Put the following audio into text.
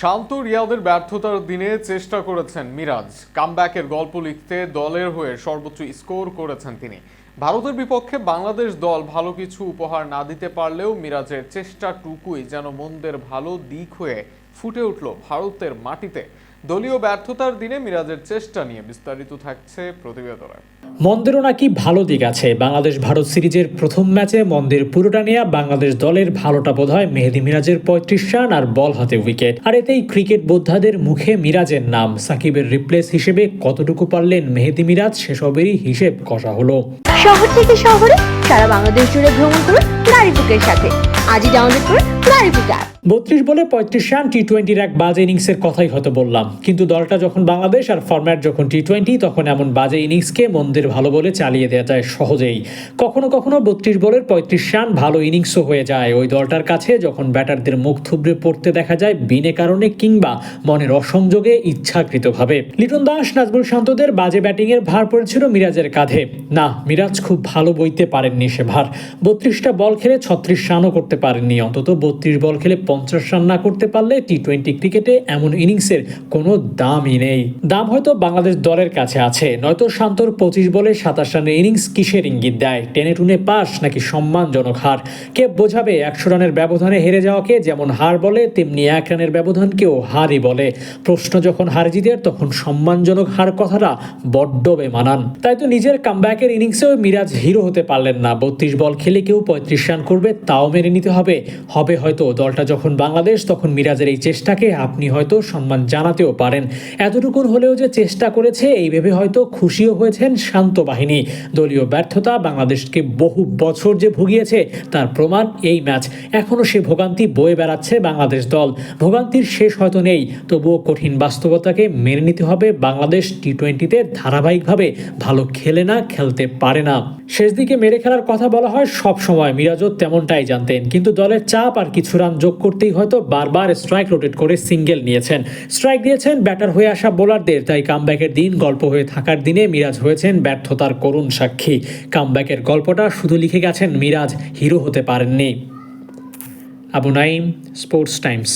শান্ত রিয়াদের ব্যর্থতার দিনে চেষ্টা করেছেন মিরাজ। কামব্যাকের গল্প লিখতে দলের হয়ে সর্বোচ্চ স্কোর করেছেন তিনি। ভারতের বিপক্ষে বাংলাদেশ দল ভালো কিছু উপহার না দিতে পারলেও মিরাজের চেষ্টাটুকুই যেন মন্দের ভালো দিক হয়ে ফুটে উঠল ভারতের মাটিতে। দলীয় ব্যর্থতার দিনে মিরাজের চেষ্টা নিয়ে বিস্তারিত থাকছে প্রতিবেদনে। মন্দেরও নাকি ভালো দিক আছে। বাংলাদেশ ভারত সিরিজের প্রথম ম্যাচে মন্দের পুরোটা নেয়া বাংলাদেশ দলের ভালোটা বোধ হয় মেহেদি মিরাজের পঁয়ত্রিশ রান আর বল হাতে উইকেট। আর এতেই ক্রিকেট বোদ্ধাদের মুখে মিরাজের নাম। সাকিবের রিপ্লেস হিসেবে কতটুকু পারলেন মেহেদি মিরাজ সেসবেরই হিসেব কষা হলো। শহর থেকে শহরে সারা বাংলাদেশ জুড়ে ভ্রমণ করুন গাড়ি বুকের সাথে। আজই ডাউনলোড অ্যাপ বত্রিশ বলে পঁয়ত্রিশ রান টি টোয়েন্টির এক বাজে ইনিংসের কথাই হয়তো বললাম। কিন্তু দলটা যখন বাংলাদেশ আর ফরম্যাট যখন টি টোয়েন্টি তখন এমন বাজে ইনিংসকে মন্দের ভালো বলে চালিয়ে দেওয়া যায় সহজেই। কখনো কখনো বত্রিশ বলের পঁয়ত্রিশ রান ভালো ইনিংসও হয়ে যায়। ওই দলটার কাছে যখন ব্যাটারদের মুখ থুবড়ে পড়তে দেখা যায়, বিনে কারণে কিংবা মনের অসংযোগে ইচ্ছাকৃতভাবে। লিটন দাস, নাজমুল শান্তদের বাজে ব্যাটিংয়ের ভার পড়েছিল মিরাজের কাঁধে। না, মিরাজ খুব ভালো বইতে পারেননি সে ভার। বত্রিশটা বল খেলে ছত্রিশ রানও করতে পারেননি। অন্তত বত্রিশ বল খেলে পঞ্চাশ রান না করতে পারলে টি টোয়েন্টি ক্রিকেটে এমন ইনিংসের কোনো দামই নেই। দাম হয়তো বাংলাদেশ দলের কাছে আছে। নয়তো শান্তর পঁচিশ বলে সাতাশ রানের ইনিংস কিসের ইঙ্গিত দেয়? টেনে টুনে পাস নাকি সম্মানজনক হার? কে বোঝাবে একশো রানের ব্যবধানে হেরে যাওয়াকে? যেমন হার বলে, তেমনি এক রানের ব্যবধানকেও হারই বলে। প্রশ্ন যখন হার জিতের তখন সম্মানজনক হার কথাটা বড্ড বেমানান। তাই তো নিজের কামব্যাকের ইনিংসেও মিরাজ হিরো হতে পারলেন না। বত্রিশ বল খেলে কেউ পঁয়ত্রিশ রান করবে, তাও মেনে নিতে হবে। হবে হয়তো দলটা যখন বাংলাদেশ, তখন মিরাজের এই চেষ্টাকে আপনি হয়তো সম্মান জানাতেও পারেন। এতটুকুন হলেও যে চেষ্টা করেছে, এই ভেবে হয়তো খুশিও হয়েছেন শান্ত বাহিনী। দলীয় ব্যর্থতা বাংলাদেশকে বহু বছর যে ভুগিয়েছে, তার প্রমাণ এই ম্যাচ। এখনও সে ভোগান্তি বয়ে বেড়াচ্ছে বাংলাদেশ দল। ভোগান্তির শেষ হয়তো নেই, তবুও কঠিন বাস্তবতাকে মেনে নিতে হবে বাংলাদেশ টি টোয়েন্টিতে ধারাবাহিকভাবে। ভালো খেলে না, খেলতে পারে না। শেষ দিকে মেরে খেলার কথা বলা হয় সব সময় মিরাজও তেমনটাই জানতেন। কিন্তু দলের চাপ আর কিছু রান যোগ করতেই হয়তো বারবার স্ট্রাইক রোটেট করে সিঙ্গেল নিয়েছেন। স্ট্রাইক দিয়েছেন ব্যাটার হয়ে আসা বোলারদের তাই কামব্যাকের দিন গল্প হয়ে থাকার দিনে মিরাজ হয়েছেন ব্যর্থতার করুণ সাক্ষী। কামব্যাকের গল্পটা শুধু লিখে গেছেন মিরাজ, হিরো হতে পারেননি। Abu Naim sports Times